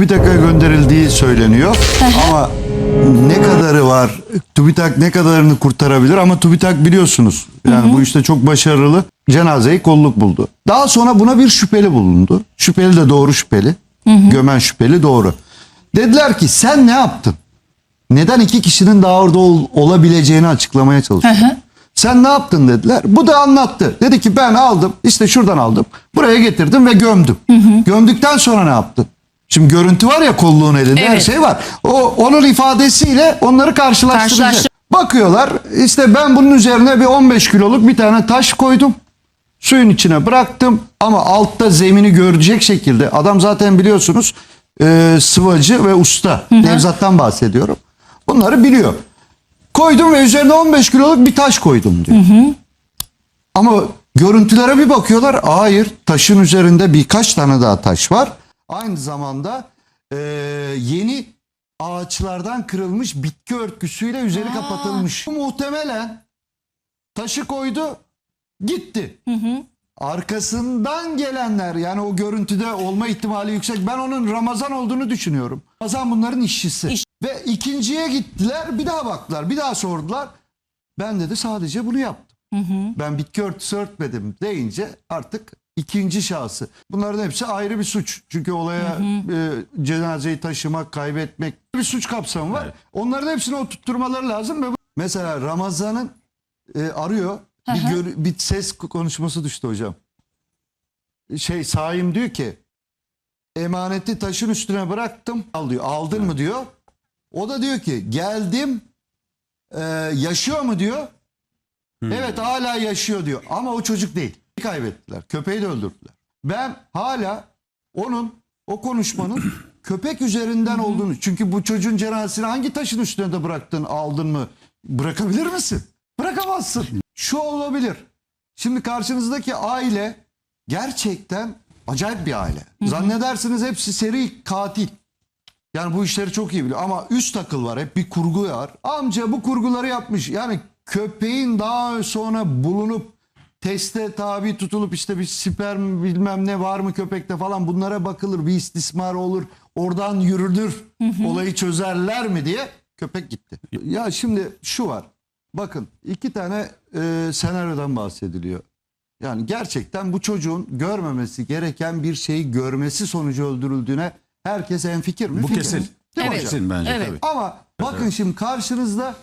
TÜBİTAK'a gönderildiği söyleniyor. ama ne kadarı var? TÜBİTAK ne kadarını kurtarabilir? Ama TÜBİTAK biliyorsunuz. Yani bu işte çok başarılı. Cenazeyi kolluk buldu. Daha sonra buna bir şüpheli bulundu. Şüpheli de doğru şüpheli. Gömen şüpheli doğru. Dediler ki sen ne yaptın? Neden iki kişinin daha orada ol- olabileceğini açıklamaya çalışıyor. Sen ne yaptın dediler. Bu da anlattı. Dedi ki ben aldım işte şuradan aldım. Buraya getirdim ve gömdüm. Gömdükten sonra ne yaptın? Şimdi görüntü var ya kolluğun elinde her Evet. şey var. O onun ifadesiyle onları karşılaştıracak. Karşılaştır- Bakıyorlar işte ben bunun üzerine bir 15 kiloluk bir tane taş koydum. Suyun içine bıraktım ama altta zemini görecek şekilde adam zaten biliyorsunuz e, sıvacı ve usta. Nevzat'tan bahsediyorum. Bunları biliyor. Koydum ve üzerine 15 kiloluk bir taş koydum diyor. Ama görüntülere bir bakıyorlar. Hayır taşın üzerinde birkaç tane daha taş var. Aynı zamanda e, yeni ağaçlardan kırılmış bitki örtüsüyle üzeri kapatılmış. Bu muhtemelen taşı koydu gitti. Arkasından gelenler yani o görüntüde olma ihtimali yüksek. Ben onun Ramazan olduğunu düşünüyorum. Ramazan bunların işçisi. İş- Ve ikinciye gittiler bir daha baktılar bir daha sordular. Ben dedi sadece bunu yaptım. Ben bitki örtüsü örtmedim deyince artık ikinci şahsı. Bunların hepsi ayrı bir suç. Çünkü olaya e, cenazeyi taşımak, kaybetmek bir suç kapsamı var. Onların hepsini oturtturmaları lazım. Ve mesela Ramazan'ın e, arıyor. Bir, gör- bir ses konuşması düştü hocam. Şey Saim diyor ki emaneti taşın üstüne bıraktım. Al diyor. Aldın mı diyor. O da diyor ki geldim e, yaşıyor mu diyor. Evet hala yaşıyor diyor. Ama o çocuk değil. Kaybettiler. Köpeği de öldürdüler. Ben hala onun o konuşmanın köpek üzerinden olduğunu. Çünkü bu çocuğun cenazesini hangi taşın üstüne de bıraktın aldın mı? Bırakabilir misin? Bırakamazsın. Şu olabilir. Şimdi karşınızdaki aile gerçekten acayip bir aile. Zannedersiniz hepsi seri katil. Yani bu işleri çok iyi biliyor ama üst akıl var hep bir kurgu var. Amca bu kurguları yapmış. Yani köpeğin daha sonra bulunup teste tabi tutulup işte bir sperm bilmem ne var mı köpekte falan bunlara bakılır. Bir istismar olur. Oradan yürünür. Olayı çözerler mi diye köpek gitti. Ya şimdi şu var. Bakın iki tane e, senaryodan bahsediliyor. Yani gerçekten bu çocuğun görmemesi gereken bir şeyi görmesi sonucu öldürüldüğüne herkes enfikir mi? Bu Fikir kesin. Değil Evet. Kesin bence Evet. tabii. Ama bakın şimdi karşınızda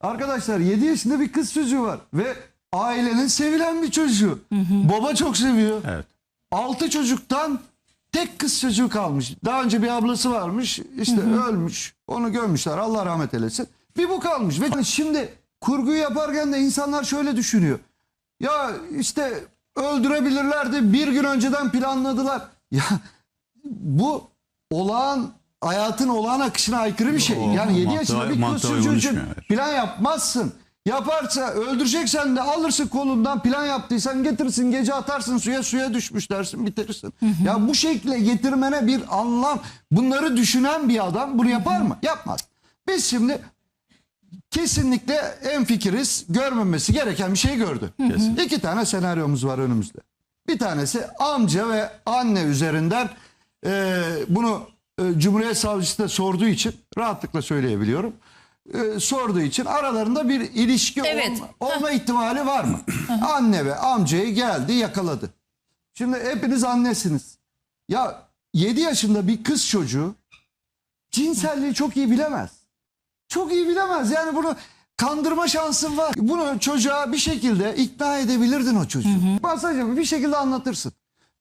arkadaşlar 7 yaşında bir kız çocuğu var ve ailenin sevilen bir çocuğu. Baba çok seviyor. Evet. 6 çocuktan tek kız çocuğu kalmış. Daha önce bir ablası varmış. işte ölmüş. Onu gömmüşler. Allah rahmet eylesin. Bir bu kalmış. Ve şimdi kurguyu yaparken de insanlar şöyle düşünüyor. Ya işte öldürebilirlerdi. Bir gün önceden planladılar. Ya bu olağan hayatın olağan akışına aykırı bir şey. O Yani 7 mantığa- yaşında bir kız çocuğu için plan yapmazsın. Yaparsa öldüreceksen de alırsın kolundan plan yaptıysan getirsin gece atarsın suya suya düşmüş dersin bitirirsin. Ya bu şekilde getirmene bir anlam bunları düşünen bir adam bunu yapar mı? Yapmaz. Biz şimdi kesinlikle en fikiriz görmemesi gereken bir şey gördü. Kesin. İki tane senaryomuz var önümüzde. Bir tanesi amca ve anne üzerinden e, bunu e, Cumhuriyet Savcısı da sorduğu için rahatlıkla söyleyebiliyorum. E, sorduğu için aralarında bir ilişki Evet. olma, olma ihtimali var mı? anne ve amcayı geldi yakaladı. Şimdi hepiniz annesiniz. Ya 7 yaşında bir kız çocuğu cinselliği çok iyi bilemez. Çok iyi bilemez. Yani bunu kandırma şansın var. Bunu çocuğa bir şekilde ikna edebilirdin o çocuğu. Masaj yapıp bir şekilde anlatırsın.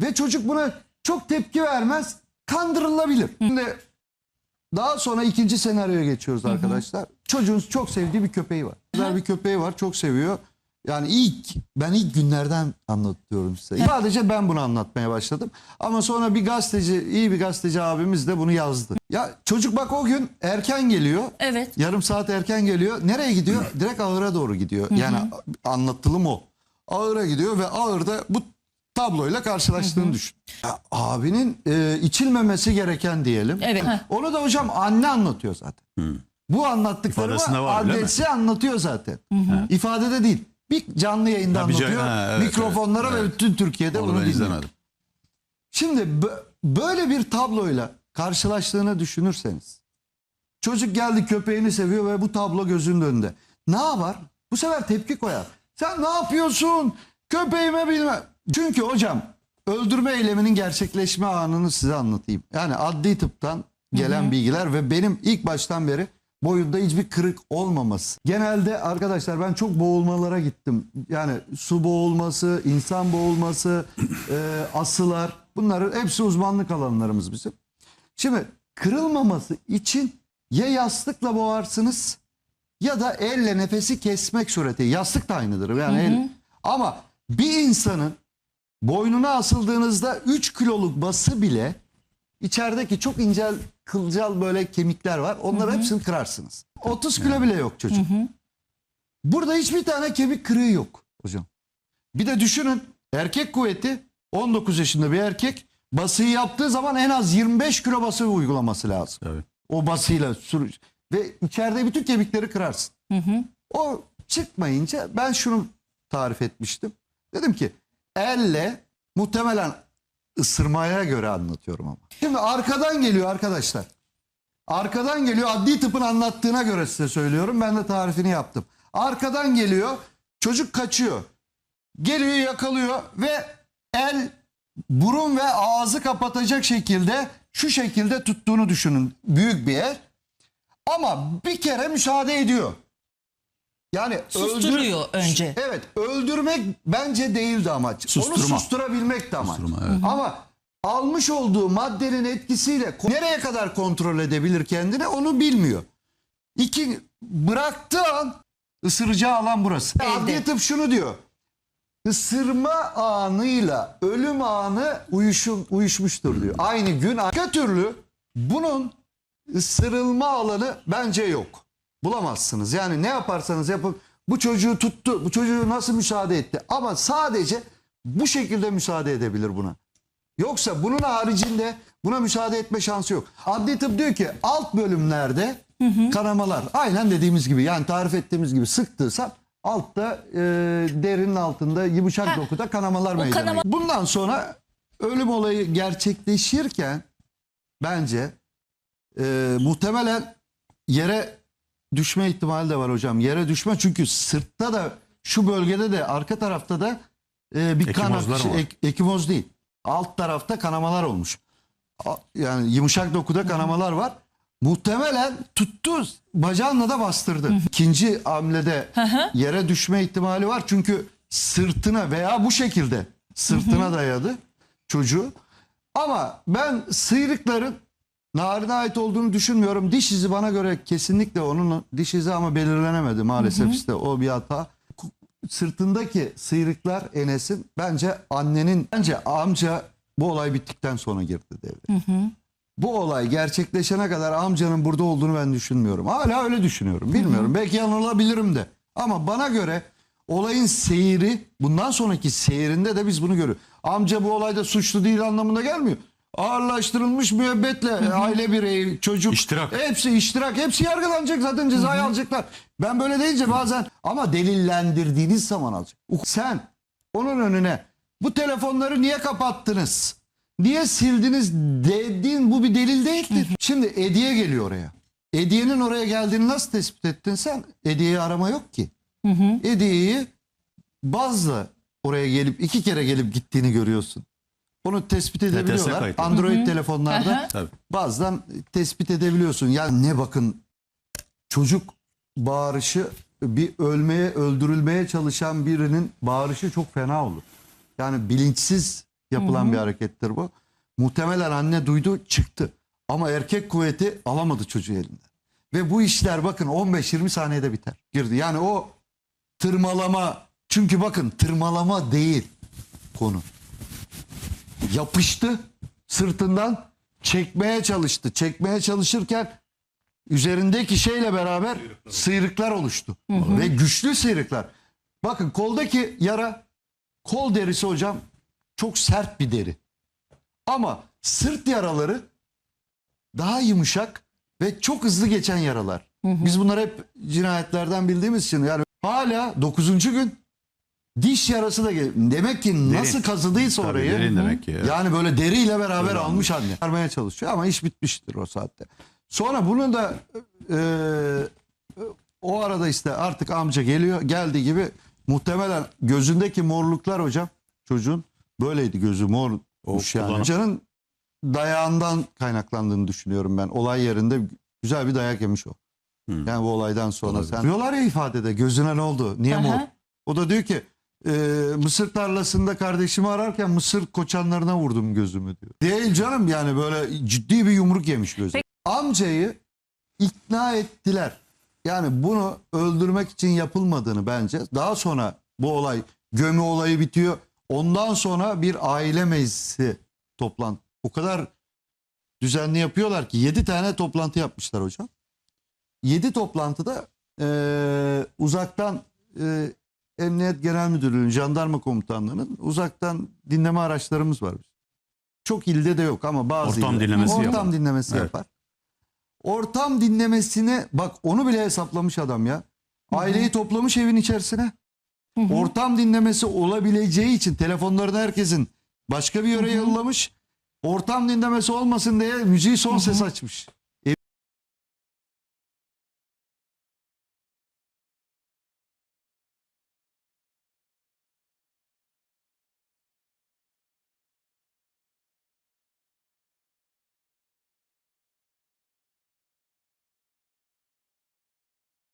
Ve çocuk buna çok tepki vermez. Kandırılabilir. Şimdi daha sonra ikinci senaryoya geçiyoruz arkadaşlar. Çocuğun çok sevdiği bir köpeği var. Güzel bir köpeği var. Çok seviyor. Yani ilk ben ilk günlerden anlatıyorum size. Sadece ben bunu anlatmaya başladım. Ama sonra bir gazeteci, iyi bir gazeteci abimiz de bunu yazdı. Ya çocuk bak o gün erken geliyor. Evet. Yarım saat erken geliyor. Nereye gidiyor? Direkt ağıra doğru gidiyor. Yani anlatılım o. Ağıra gidiyor ve ağırda bu tabloyla karşılaştığını düşün. Ya, abinin e, içilmemesi gereken diyelim. Evet. Onu da hocam anne anlatıyor zaten. Bu anlattıklarımı var, annesi anlatıyor zaten. İfadede değil. Bir canlı yayında Ha, bir anlatıyor. ha, evet, Mikrofonlara evet, ve evet. bütün Türkiye'de Onu bunu dinliyor. Şimdi bö- böyle bir tabloyla karşılaştığını düşünürseniz. Çocuk geldi köpeğini seviyor ve bu tablo gözünün önünde. Ne yapar? Bu sefer tepki koyar. Sen ne yapıyorsun? Köpeğime bilmem. Çünkü hocam öldürme eyleminin gerçekleşme anını size anlatayım. Yani adli tıptan gelen bilgiler ve benim ilk baştan beri boyunda hiçbir kırık olmaması. Genelde arkadaşlar ben çok boğulmalara gittim. Yani su boğulması, insan boğulması, e, asılar bunların hepsi uzmanlık alanlarımız bizim. Şimdi kırılmaması için ya yastıkla boğarsınız ya da elle nefesi kesmek sureti. Yastık da aynıdır. Yani el. Ama bir insanın boynuna asıldığınızda 3 kiloluk bası bile içerideki çok incel kılcal böyle kemikler var. Onları hepsini kırarsınız. 30 kilo bile yok çocuk. Burada hiçbir tane kemik kırığı yok hocam. Bir de düşünün erkek kuvveti 19 yaşında bir erkek basıyı yaptığı zaman en az 25 kilo bası uygulaması lazım. Tabii. O basıyla sür ve içeride bütün kemikleri kırarsın. O çıkmayınca ben şunu tarif etmiştim. Dedim ki elle muhtemelen ısırmaya göre anlatıyorum ama. Şimdi arkadan geliyor arkadaşlar. Arkadan geliyor adli tıpın anlattığına göre size söylüyorum. Ben de tarifini yaptım. Arkadan geliyor çocuk kaçıyor. Geliyor yakalıyor ve el burun ve ağzı kapatacak şekilde şu şekilde tuttuğunu düşünün. Büyük bir el. Ama bir kere müsaade ediyor. Yani Susturuyor önce. Evet öldürmek bence değildi amaç. Susturma. Onu susturabilmek de amaç. Susturma, evet. Ama almış olduğu maddenin etkisiyle nereye kadar kontrol edebilir kendini onu bilmiyor. İki bıraktığı an ısıracağı alan burası. Elde. Adli tıp şunu diyor. Isırma anıyla ölüm anı uyuşum, uyuşmuştur diyor. Aynı gün başka türlü bunun ısırılma alanı bence yok. Bulamazsınız. Yani ne yaparsanız yapın bu çocuğu tuttu. Bu çocuğu nasıl müsaade etti? Ama sadece bu şekilde müsaade edebilir buna. Yoksa bunun haricinde buna müsaade etme şansı yok. Adli tıp diyor ki alt bölümlerde kanamalar aynen dediğimiz gibi yani tarif ettiğimiz gibi sıktıysa altta e, derinin altında yumuşak Ha, dokuda kanamalar meydana kanama-. Bundan sonra ölüm olayı gerçekleşirken bence e, muhtemelen yere düşme ihtimali de var hocam. Yere düşme çünkü sırtta da şu bölgede de arka tarafta da e, bir kan akışı- ek- ekimoz değil. Alt tarafta kanamalar olmuş. A- Yani yumuşak dokuda kanamalar var. Muhtemelen tuttu bacağınla da bastırdı. İkinci hamlede yere düşme ihtimali var. Çünkü sırtına veya bu şekilde sırtına dayadı çocuğu. Ama ben sıyrıkların Narin'e ait olduğunu düşünmüyorum. Diş izi bana göre kesinlikle onun diş izi ama belirlenemedi maalesef işte o bir hata. Sırtındaki sıyrıklar Enes'in bence annenin bence amca bu olay bittikten sonra girdi devreye. Bu olay gerçekleşene kadar amcanın burada olduğunu ben düşünmüyorum. Hala öyle düşünüyorum. Bilmiyorum. Belki yanılabilirim de. Ama bana göre olayın seyri bundan sonraki seyrinde de biz bunu görüyoruz. Amca bu olayda suçlu değil anlamına gelmiyor. Ağırlaştırılmış müebbetle aile bireyi, çocuk İştirak. hepsi iştirak, hepsi yargılanacak zaten cezayı alacaklar. Ben böyle deyince bazen ama delillendirdiğiniz zaman alacak. Sen onun önüne bu telefonları niye kapattınız? Niye sildiniz dediğin bu bir delil değildir. Şimdi Ediye geliyor oraya. Ediye'nin oraya geldiğini nasıl tespit ettin sen? Ediye'yi arama yok ki. Ediye'yi bazı oraya gelip iki kere gelip gittiğini görüyorsun. Onu tespit edebiliyorlar. kayıtlı. Android telefonlarda. Tabii. bazen tespit edebiliyorsun. Yani ne bakın çocuk bağırışı bir ölmeye öldürülmeye çalışan birinin bağırışı çok fena olur. Yani bilinçsiz yapılan bir harekettir bu. Muhtemelen anne duydu çıktı. Ama erkek kuvveti alamadı çocuğu elinden. Ve bu işler bakın 15-20 saniyede biter. Girdi. Yani o tırmalama çünkü bakın tırmalama değil konu yapıştı sırtından çekmeye çalıştı. Çekmeye çalışırken üzerindeki şeyle beraber sıyrıklar oluştu. Ve güçlü sıyrıklar. Bakın koldaki yara kol derisi hocam çok sert bir deri. Ama sırt yaraları daha yumuşak ve çok hızlı geçen yaralar. Biz bunları hep cinayetlerden bildiğimiz için yani hala 9. gün diş yarası da gel- demek ki nasıl Derin. kazıdıysa Tabii orayı derin demek ki ya. yani böyle deriyle beraber Öyle almış anne. Vermeye çalışıyor ama iş bitmiştir o saatte. Sonra bunu da e, o arada işte artık amca geliyor geldi gibi muhtemelen gözündeki morluklar hocam çocuğun böyleydi gözü mormuş O yani. kullanım- Hocanın dayağından kaynaklandığını düşünüyorum ben. Olay yerinde güzel bir dayak yemiş o. Yani bu olaydan sonra Olabilir. sen diyorlar ya ifadede gözüne ne oldu? Niye Aha. mor? O da diyor ki e, mısır tarlasında kardeşimi ararken mısır koçanlarına vurdum gözümü diyor. Değil canım yani böyle ciddi bir yumruk yemiş gözü. Amcayı ikna ettiler. Yani bunu öldürmek için yapılmadığını bence. Daha sonra bu olay gömü olayı bitiyor. Ondan sonra bir aile meclisi toplantı. O kadar düzenli yapıyorlar ki 7 tane toplantı yapmışlar hocam. 7 toplantıda eee, uzaktan eee, Emniyet Genel Müdürlüğü'nün, jandarma komutanlığının uzaktan dinleme araçlarımız var. Çok ilde de yok ama bazı Ortam ilde- dinlemesi Ortam yapan. dinlemesi Evet. yapar. Ortam dinlemesine bak onu bile hesaplamış adam ya. Aileyi toplamış evin içerisine. Ortam dinlemesi olabileceği için telefonlarını herkesin başka bir yere yollamış. Ortam dinlemesi olmasın diye müziği son ses açmış.